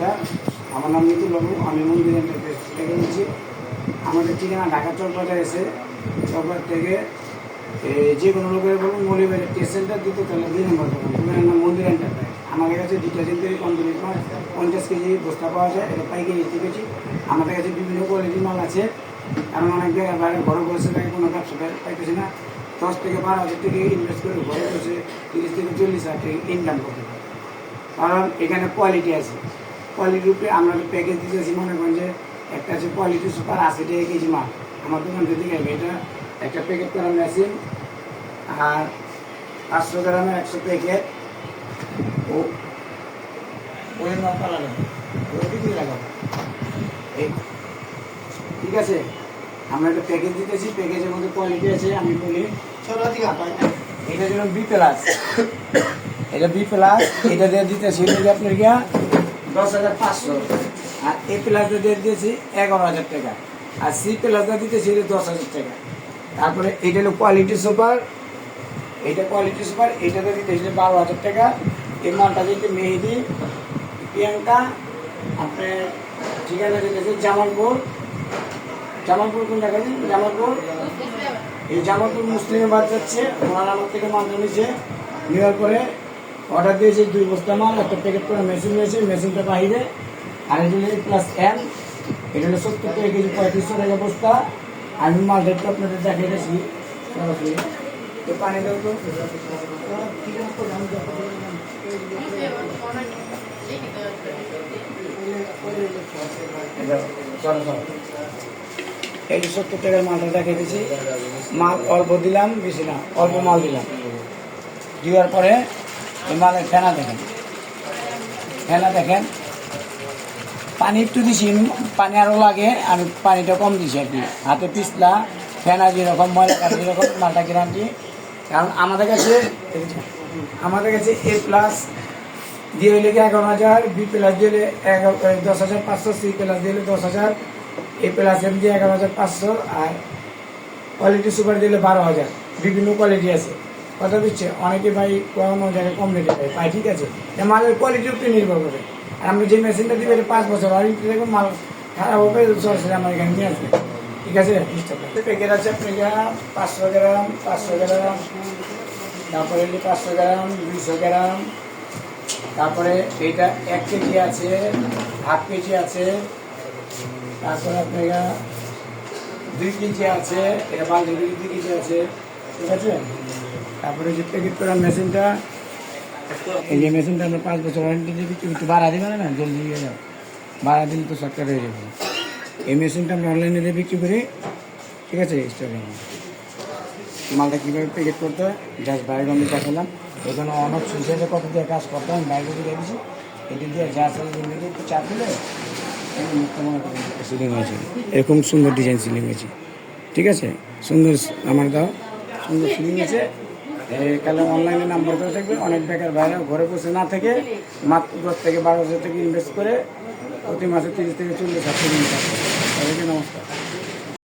আমার নাম নিতুল বাবু, আমি মন্দির এন্টারপ্রাইজ থেকে বলছি আমাদের ঠিকানা ঢাকা চকবাজার এসে চকবাজার থেকে যে কোনো লোকের বলুন, মলিবাজার টেস্ট দিতে তাহলে দুই নম্বর দোকান। দোকানের মন্দির আমাদের কাছে ডিটারজেন্ট কমপ্লিট মাল, পঞ্চাশ কেজি বস্তা পাওয়া যায়, এটা পাইকারি পেয়েছি। আমাদের কাছে বিভিন্ন কোয়ালিটির মাল আছে। কারণ অনেক জায়গায় বাইরে ঘরে বসে থাকে, কোনো ব্যবসা পাই- পাইতেছি না। দশ থেকে বারো হাজার থেকে ইনভেস্ট করে ঘরে বসে তিরিশ থেকে চল্লিশ হাজার থেকে ইনকাম করতে পারে। কারণ এখানে কোয়ালিটি আছে। কোয়ালিটির উপরে আমরা প্যাকেজ দিতেছি মনে করেন যে একটা আছে কোয়ালিটি সুপার আশি টাকা কেজি মাল। আমার দোকান থেকে গেলে এটা একটা প্যাকেট করা মেশিন আর পাঁচশো গ্রামে একশো প্যাকেট ও মাল পালা যাবে ওই লাগাবো? এই, ঠিক আছে। আমরা একটা প্যাকেজ দিতেছি প্যাকেজের মধ্যে কোয়ালিটি আছে, আমি বলি এটা যেমন বি প্লাস এটা বি প্লাস এটা দিয়ে দিতেছি আপনার গিয়া দশ হাজার পাঁচশো। আর এ প্লাস দিয়ে দিয়েছি এগারো হাজার টাকা। আর সি দিয়ে দিতেছি এটা দশ হাজার টাকা। তারপরে এটা হলো কোয়ালিটি সুপার এটা কোয়ালিটি সুপার এটাতে দিতেছি বারো হাজার টাকা। এই মালটা দিতে মেহেদি, প্রিয়াঙ্কা আপনার ঠিকানা দিতেছে জামালপুর। জামালপুর কোন জায়গায় জামালপুর? এই জামালপুর মুসলিমে বাদ যাচ্ছে। ওনার আমার থেকে মাল নিয়েছে। নেওয়ার পরে অর্ডার দিয়েছি দুই বস্তা মাল, একটা প্যাকেট করে মেশিন রয়েছে মেশিনটা বাইরে আর এটা প্লাস এন এটা হলো সত্তর টাকা কেজি, পঁয়ত্রিশশো টাকা বস্তা। আমি মাল একটু আপনাদের দেখিয়ে দিয়েছি। তো পানি দাও তো। এই সত্তর টাকার মালটা দেখিয়ে দিয়েছি। মাল অল্প দিলাম, বেশি না, অল্প মাল দিলাম। দেওয়ার পরে মালের ফেনা দেখেন। ফেনা দেখেন। পানি একটু দিছি পানি আরও লাগে আমি পানিটা কম দিছি আর কি। হাতে পিছলা, ফেনা যেরকম ময়লা কাটা যেরকম, মালটা গ্যারান্টি কারণ আমাদের কাছে আমাদের কাছে এ প্লাস দিয়ে হইলে এগারো হাজার, বি প্লাস দিলে এগারো দশ হাজার পাঁচশো, সি প্লাস দিলে দশ হাজার, এ প্লাস এম দিয়ে এগারো হাজার পাঁচশো, আর কোয়ালিটি সুপার দিলে বারো হাজার। বিভিন্ন কোয়ালিটি আছে। কথা দিচ্ছে। অনেকে ভাই কোনো জায়গায় কম রেটে পায় পায় ঠিক আছে। মালের কোয়ালিটির উপরে নির্ভর করে। আর আমরা যে মেশিনটা দিবে এটা পাঁচ বছর আর দেখুন, মাল খারাপ হবে, সরাসরি আমার এখানে নিয়ে আসবে। ঠিক আছে? প্যাকেট আছে আপনার পাঁচশো গ্রাম পাঁচশো গ্রাম, তারপরে পাঁচশো গ্রাম, দুইশো গ্রাম, তারপরে এইটা এক কেজি আছে, হাফ কেজি আছে, তারপরে আপনার দুই কেজি আছে, এটা দুই দুই কেজি আছে। ঠিক আছে? তারপরে যে প্যাকেট করার মেশিনটা, এই যে মেশিনটা আমরা পাঁচ বছর ওয়ারেন্টি দিয়ে বিক্রি একটু ভাড়া দেবে না জলদি দিয়ে যাও ভাড়া দিলে তো সরকার হয়ে যাবে। এই মেশিনটা আমরা অনলাইনে দিয়ে বিক্রি করি, ঠিক আছে স্টোরে মালটা কীভাবে প্যাকেট করতে হয় জাস্ট বাইরে আমি দেখালাম। এখানে অনেক সুইচের কত দিয়ে কাজ করতে হয় বাইরে দিয়ে দিয়েছি এটি দিয়ে আছে একটু চাপ দিলে সিলিং হয়েছে এরকম সুন্দর ডিজাইন সিলিং হয়েছে ঠিক আছে, সুন্দর, আমার দাও সুন্দর সিলিং আছে। কালে অনলাইনে নাম্বার দেওয়া থাকবে অনেক বেকার বাইরে ঘরে বসে না থেকে মাত্র দশ থেকে বারো হাজার থেকে ইনভেস্ট করে প্রতি মাসে তিরিশ থেকে চল্লিশ হাজার করে। নমস্কার